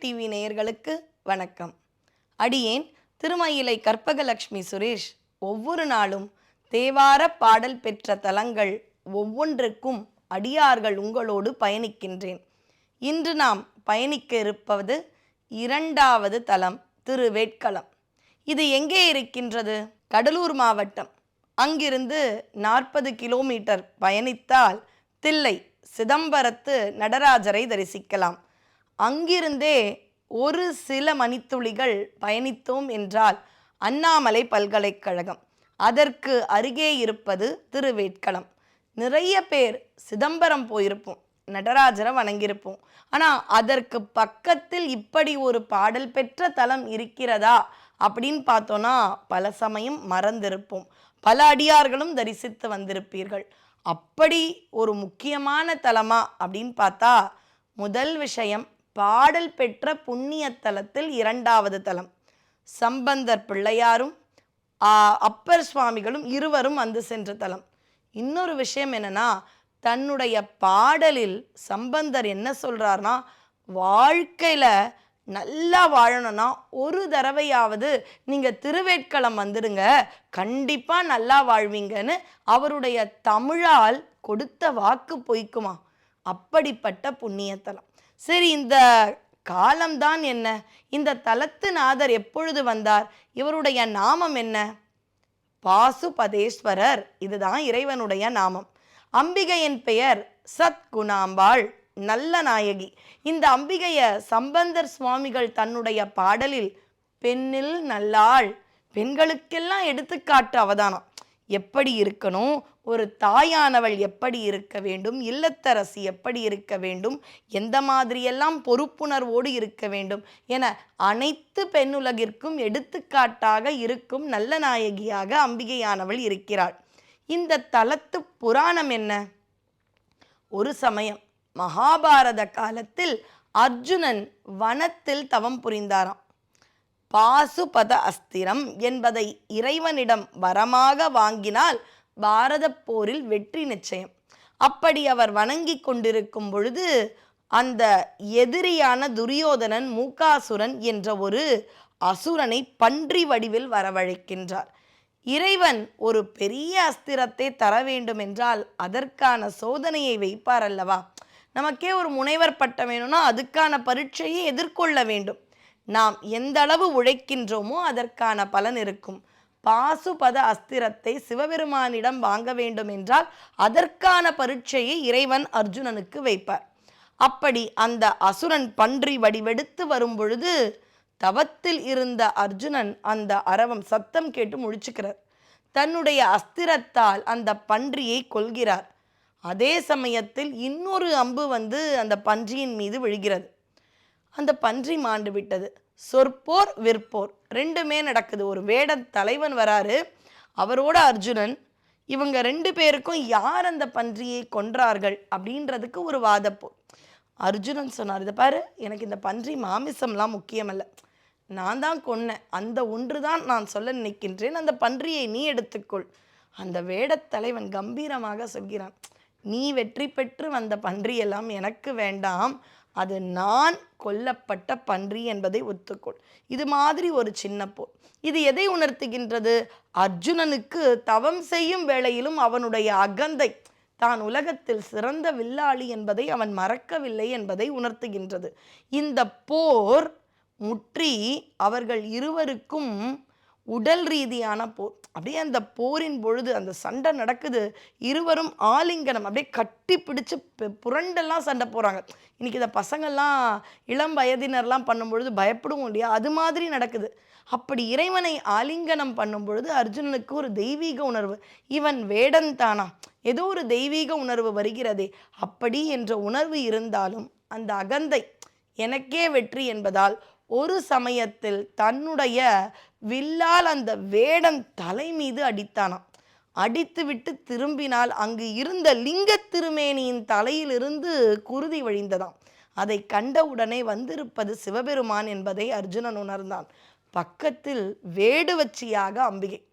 TV நேயர்களுக்கு வணக்கம். அடியேன் திருமயிலை கற்பகலட்சுமி சுரேஷ். ஒவ்வொரு நாளும் தேவார பாடல் பெற்ற தலங்கள் ஒவ்வொன்றுக்கும் அடியார்கள் உங்களோடு பயணிக்கின்றேன். இன்று நாம் பயணிக்க இருப்பது இரண்டாவது தலம் திருவேட்களம் இது எங்கே இருக்கின்றது? கடலூர் மாவட்டம். அங்கிருந்து நாற்பது கிலோமீட்டர் பயணித்தால் தில்லை சிதம்பரத்து நடராஜரை தரிசிக்கலாம். அங்கிருந்தே ஒரு சில மணித்துளிகள் பயணித்தோம் என்றால் அண்ணாமலை பல்கலைக்கழகம். அதற்கு அருகே இருப்பது திருவேட்களம் நிறைய பேர் சிதம்பரம் போயிருப்போம் நடராஜரை வணங்கியிருப்போம். ஆனால் அதற்கு பக்கத்தில் இப்படி ஒரு பாடல் பெற்ற தலம் இருக்கிறதா அப்படின்னு பார்த்தோன்னா பல சமயம் மறந்திருப்போம். பல அடியார்களும் தரிசித்து வந்திருப்பீர்கள். அப்படி ஒரு முக்கியமான தலமா அப்படின்னு பார்த்தா முதல் விஷயம் பாடல் பெற்ற புண்ணிய தலத்தில் இரண்டாவது தலம். சம்பந்தர் பிள்ளையாரும் அப்பர் சுவாமிகளும் இருவரும் வந்து சென்ற தலம். இன்னொரு விஷயம் என்னன்னா தன்னுடைய பாடலில் சம்பந்தர் என்ன சொல்றாருன்னா வாழ்க்கையில நல்லா வாழணும்னா ஒரு தடவையாவது நீங்க திருவேட்களம் வந்துடுங்க. கண்டிப்பா நல்லா வாழ்வீங்கன்னு அவருடைய தமிழால் கொடுத்த வாக்கு பொய்க்குமா? அப்படிப்பட்ட புண்ணியத்தலம் சரி இந்த காலம்தான் என்ன? இந்த தலத்து நாதர் எப்பொழுது வந்தார்? இவருடைய நாமம் என்ன? பாசுபதேஸ்வரர். இதுதான் இறைவனுடைய நாமம். அம்பிகையின் பெயர் சத்குணாம்பாள் நல்ல நாயகி. இந்த அம்பிகைய சம்பந்தர் சுவாமிகள் தன்னுடைய பாடலில் பெண்ணில் நல்லாள் பெண்களுக்கெல்லாம் எடுத்துக்காட்டு அவதானம். எப்படி இருக்கணும்? ஒரு தாயானவள் எப்படி இருக்க வேண்டும்? இல்லத்தரசி எப்படி இருக்க வேண்டும்? எந்த மாதிரியெல்லாம் பொறுப்புணர்வோடு இருக்க வேண்டும்? என அனைத்து பெண்ணுலகிற்கும் எடுத்துக்காட்டாக இருக்கும் நல்ல நாயகியாக அம்பிகையானவள் இருக்கிறாள். இந்த தலத்து புராணம் என்ன? ஒரு சமயம் மகாபாரத காலத்தில் அர்ஜுனன் வனத்தில் தவம் புரிந்தாராம். பாசுபத அஸ்திரம் என்பதை இறைவனிடம் வரமாக வாங்கினால் பாரதப் போரில் வெற்றி நிச்சயம். அப்படி அவர் வணங்கி கொண்டிருக்கும் பொழுது அந்த எதிரியான துரியோதனன் மூகாசுரன் என்ற ஒரு அசுரனை பன்றி வடிவில் வரவழைக்கின்றார். இறைவன் ஒரு பெரிய அஸ்திரத்தை தர வேண்டும் என்றால் அதற்கான சோதனையை வைப்பார் அல்லவா? நமக்கே ஒரு முனைவர் பட்டம் வேணும்னா அதுக்கான பரீட்சையை எதிர்கொள்ள வேண்டும். நாம் எந்த அளவு உழைக்கின்றோமோ அதற்கான பலன் இருக்கும். பாசுபத அஸ்திரத்தை சிவபெருமானிடம் வாங்க வேண்டும் என்றால் அதற்கான பரீட்சையை இறைவன் அர்ஜுனனுக்கு வைப்பார். அப்படி அந்த அசுரன் பன்றி வடிவெடுத்து வரும் பொழுது தவத்தில் இருந்த அர்ஜுனன் அந்த அரவம் சத்தம் கேட்டு முழிச்சுக்கிறார். தன்னுடைய அஸ்திரத்தால் அந்த பன்றியை கொள்கிறார் அதே சமயத்தில் இன்னொரு அம்பு வந்து அந்த பன்றியின் மீது விழுகிறது. அந்த பன்றி மாண்டு விட்டது. சொற்போர் விற்போர். ரெண்டுமே நடக்குது. ஒரு வேட தலைவன் வராரு. அவரோட அர்ஜுனன் இவங்க ரெண்டு பேருக்கும் யார் அந்த பன்றியை கொன்றார்கள் அப்படின்றதுக்கு ஒரு வாதப்போர் அர்ஜுனன் சொன்னார் இதை பாரு எனக்கு இந்த பன்றி மாமிசம்லாம் முக்கியமல்ல. நான் தான் கொன்னேன். அந்த ஒன்று தான் நான் சொல்ல நினைக்கின்றேன். அந்த பன்றியை நீ எடுத்துக்கொள். அந்த வேடத்தலைவன் கம்பீரமாக சொல்கிறான் நீ வெற்றி பெற்று வந்த பன்றி எல்லாம் எனக்கு வேண்டாம். அது நான் கொல்லப்பட்ட பன்றி என்பதை ஒத்துக்கொள். இது மாதிரி ஒரு சின்ன போர். இது எதை உணர்த்துகின்றது? அர்ஜுனனுக்கு தவம் செய்யும் வேளையிலும் அவனுடைய அகந்தை தான் உலகத்தில் சிறந்த வில்லாளி என்பதை அவன் மறக்கவில்லை என்பதை உணர்த்துகின்றது. இந்த போர் முற்றி அவர்கள் இருவருக்கும் உடல் ரீதியான போர் அப்படியே அந்த போரின் பொழுது அந்த சண்டை நடக்குது. இருவரும் ஆலிங்கனம் அப்படியே கட்டி பிடிச்சு புரண்டெல்லாம் சண்டை போகிறாங்க இன்னைக்கு இந்த பசங்கள்லாம் இளம் வயதினர்லாம் பண்ணும் பொழுது பயப்படுவோம் இல்லையா? அது மாதிரி நடக்குது. அப்படி இறைவனை ஆலிங்கனம் பண்ணும் பொழுது அர்ஜுனனுக்கு ஒரு தெய்வீக உணர்வு. இவன் வேடன் தானா? ஏதோ ஒரு தெய்வீக உணர்வு வருகிறதே. அப்படி என்ற உணர்வு இருந்தாலும் அந்த அகந்தை எனக்கே வெற்றி என்பதால் ஒரு சமயத்தில் தன்னுடைய வில்லால் அந்த வேடன் தலை மீது அடித்தானாம் அடித்துவிட்டு திரும்பினால் அங்கு இருந்த லிங்க திருமேனியின் தலையிலிருந்து குருதி வழிந்ததாம். அதை கண்டவுடனே வந்திருப்பது சிவபெருமான் என்பதை அர்ஜுனன் உணர்ந்தான். பக்கத்தில் வேடுவச்சியாக அம்பிகை.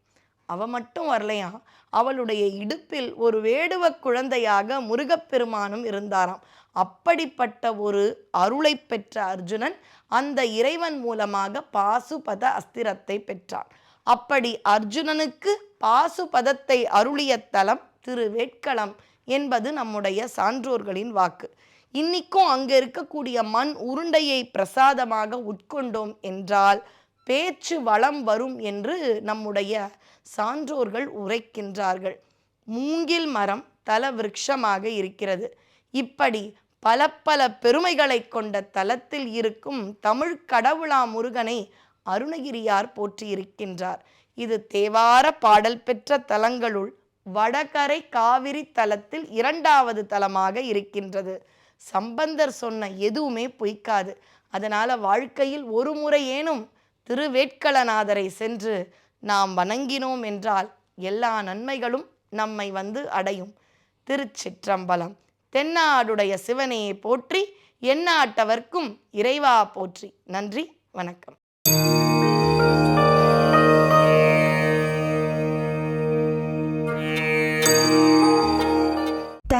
அவ மட்டும் வரலையாம் அவளுடைய இடுப்பில் ஒரு வேடுவ குழந்தையாக முருகப்பெருமானும் இருந்தாராம். அப்படிப்பட்ட ஒரு அருளை பெற்ற அர்ஜுனன் அந்த இறைவன் மூலமாக பாசுபத அஸ்திரத்தை பெற்றான். அப்படி அர்ஜுனனுக்கு பாசுபதத்தை அருளிய தலம் திருவேட்களம் என்பது நம்முடைய சான்றோர்களின் வாக்கு. இன்னிக்கும் அங்கே இருக்கக்கூடிய மண் உருண்டையை பிரசாதமாக உட்கொண்டோம் என்றால் பேச்சு வளம் வரும் என்று நம்முடைய சான்றோர்கள் உரைக்கின்றார்கள். மூங்கில் மரம் தல விருட்சமாக இருக்கிறது. இப்படி பல பல பெருமைகளை கொண்ட தலத்தில் இருக்கும் தமிழ் கடவுளா முருகனை அருணகிரியார் போற்றியிருக்கின்றார். இது தேவார பாடல் பெற்ற தலங்களுள் வடகரை காவிரி தலத்தில் இரண்டாவது தலமாக இருக்கின்றது. சம்பந்தர் சொன்ன எதுவுமே பொய்க்காது. அதனால வாழ்க்கையில் ஒரு முறையேனும் திருவேட்களநாதரை சென்று நாம் வணங்கினோம் என்றால் எல்லா நன்மைகளும் நம்மை வந்து அடையும். திருச்சிற்றம்பலம். தென்னாடுடைய சிவனையை போற்றி எண்ணாட்டவர்க்கும் இறைவா போற்றி. நன்றி வணக்கம்.